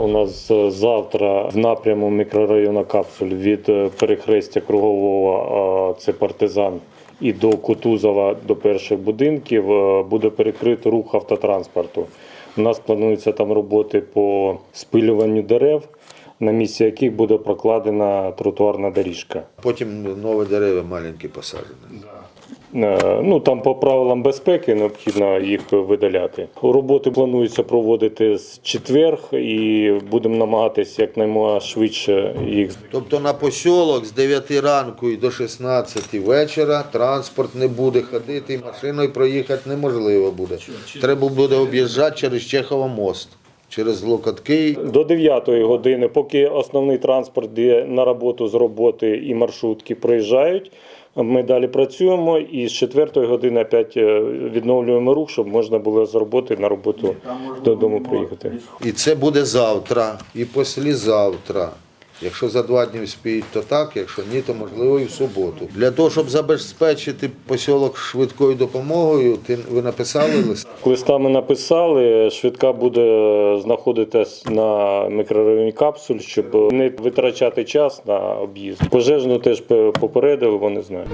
У нас е, завтра в напряму мікрорайону Капсуль від е, перехрестя кругового це партизан. І до Кутузова, до перших будинків, е, буде перекрито рух автотранспорту. У нас плануються там роботи по спилюванню дерев, на місці яких буде прокладена тротуарна доріжка. Потім нові дерева маленькі посаджені. Е, Ну там по правилам безпеки необхідно їх видаляти. Роботи планується проводити з четверг і будемо намагатися якнаймога швидше їх Тобто на посілок з 9 ранку і до 16 вечора транспорт не буде ходити, машиною проїхати неможливо буде. Треба буде об'їжджати через Чехова мост, через Локотки. до 9 години, поки основний транспорт йде на роботу з роботи і маршрутки проїжджають. Ми далі працюємо і з 4 години опять е, відновлюємо рух, щоб можна було з роботи на роботу додому приїхати. І це буде завтра, і післязавтра. Якщо за два дні спіють, то так, якщо ні, то можливо і в суботу. Для того, щоб забезпечити посілок швидкою допомогою, ти ви написали лист? Листа ми написали, швидка буде знаходитись на мікрорайоні капсуль, щоб не витрачати час на об'їзд. Пожежну теж попередили, вони знають.